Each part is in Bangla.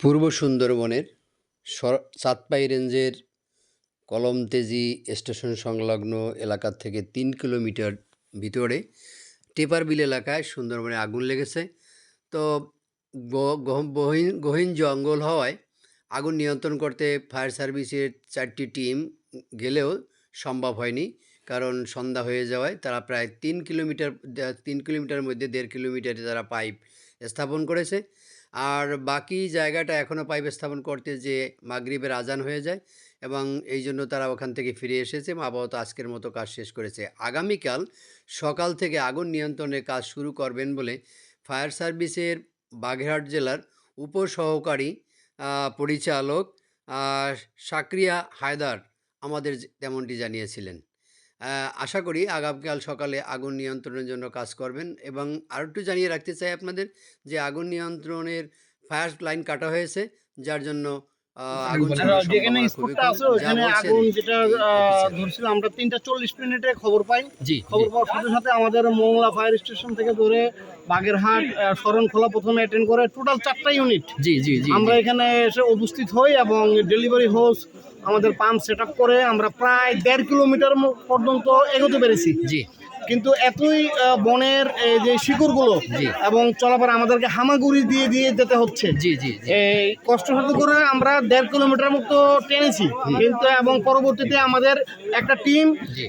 পূর্ব সুন্দরবনের চাঁদপাই রেঞ্জের কলমতেজি স্টেশন সংলগ্ন এলাকা থেকে তিন কিলোমিটার ভিতরে টেপারবিল এলাকায় সুন্দরবনে আগুন লেগেছে। তো গহীন গহীন জঙ্গল হওয়ায় আগুন নিয়ন্ত্রণ করতে ফায়ার সার্ভিসের চারটি টিম গেলেও সম্ভব হয়নি। কারণ সন্ধ্যা হয়ে যাওয়ায় তারা প্রায় তিন কিলোমিটার তিন কিলোমিটার মধ্যে দেড় কিলোমিটারে তারা পাইপ স্থাপন করেছে। আর বাকি জায়গাটা এখনও পাইপ স্থাপন করতে যে মাগরিবের আজান হয়ে যায় এবং এই জন্য তারা ওখান থেকে ফিরে এসেছে। এবং আপাতত আজকের মতো কাজ শেষ করেছে। আগামীকাল সকাল থেকে আগুন নিয়ন্ত্রণের কাজ শুরু করবেন বলে ফায়ার সার্ভিসের বাগেরহাট জেলার উপসহকারী পরিচালক সাকরিয়া হায়দার আমাদের তেমনটি জানিয়েছিলেন। আশা করি আগামীকাল সকালে আগুন নিয়ন্ত্রণের জন্য কাজ করবেন। এবং আরও একটু জানিয়ে রাখতে চাই আপনাদের যে আগুন নিয়ন্ত্রণের ফায়ার লাইন কাটা হয়েছে যার জন্য যেখানে স্পটটা আছে ওখানে আগুন যেটা ধরছিল আমরা তিনটা চল্লিশ মিনিটে খবর পাই। জি খবর পাওয়ার সাথে সাথে আমাদের মোংলা ফায়ার স্টেশন থেকে ধরে বাগেরহাট শরণখোলা প্রথমে অ্যাটেন্ড করে। টোটাল চারটা ইউনিট জি জি জি আমরা এখানে এসে উপস্থিত হই এবং ডেলিভারি হোস আমাদের পাম্প সেট করে আমরা প্রায় দেড় কিলোমিটার পর্যন্ত এগোতে পেরেছি। জি। কিন্তু এতই বনের যে শিকড়গুলো। এবং চলাফেরা আমাদেরকে হামাগুড়ি দিয়ে দিয়ে যেতে হচ্ছে জি জি এই কষ্ট করে আমরা দেড় কিলোমিটার মতো টেনেছি কিন্তু এবং পরবর্তীতে আমাদের একটা টিম জি।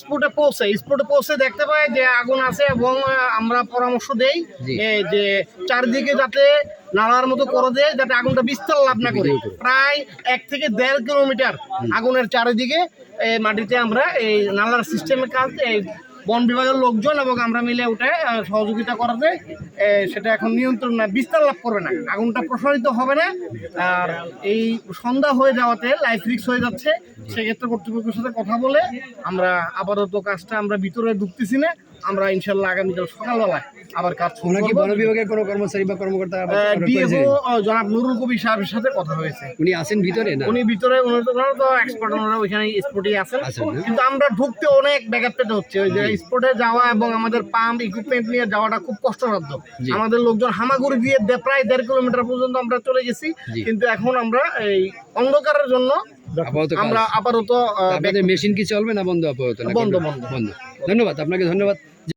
স্পটে পৌঁছে স্পটে পৌঁছে দেখতে পাই যে আগুন আছে এবং আমরা পরামর্শ দেই। যে চারদিকে যাতে নালার মতো করে দেয় যাতে আগুনটা বিস্তার লাভ না করে করে। প্রায় এক থেকে দেড় কিলোমিটার আগুনের চারিদিকে এই মাটিতে আমরা এই নালার সিস্টেমের কাজ এই বন বিভাগের লোকজন এবং আমরা মিলে উঠে সহযোগিতা করাতে সেটা এখন নিয়ন্ত্রণ না বিস্তার লাভ করবে না। আগুনটা প্রসারিত হবে না। আর এই সন্ধ্যা হয়ে যাওয়াতে লাইফ রিক্স হয়ে যাচ্ছে। সেক্ষেত্রে কর্তৃপক্ষের সাথে কথা বলে আমরা আপাতত কাজটা আমরা ভিতরে ঢুকতেছি না। আমরা ইনশাল্লাহ আগামীকাল সকালবেলায় আবার কাজ শুরু কি বন বিভাগের কোনো কর্মচারী বা কর্মকর্তা ডিএফও জনাব নুরুল কবির সাহেবের সাথে কথা হয়েছে। উনি আছেন ভিতরে না? উনি ভিতরে ওনারা তো এক্সপার্ট ওনারা ওইখানে স্পটে আছেন। কিন্তু আমরা ঢুকতে অনেক ব্যাঘাত পেতে হচ্ছে। ওই যে স্পটে যাওয়া এবং আমাদের পাম্প ইকুইপমেন্ট নিয়ে যাওয়াটা খুব কষ্টসাধ্য। আমাদের লোকজন হামাগুড়ি দিয়ে প্রায় দেড় কিলোমিটার পর্যন্ত আমরা চলে গেছি। কিন্তু এখন আমরা এই অন্ধকারের জন্য আমরা আপাতত মেশিন কি চলবে না বন্ধ আপাতত? বন্ধ, বন্ধ। বন্ধ। ধন্যবাদ আপনাকে ধন্যবাদ।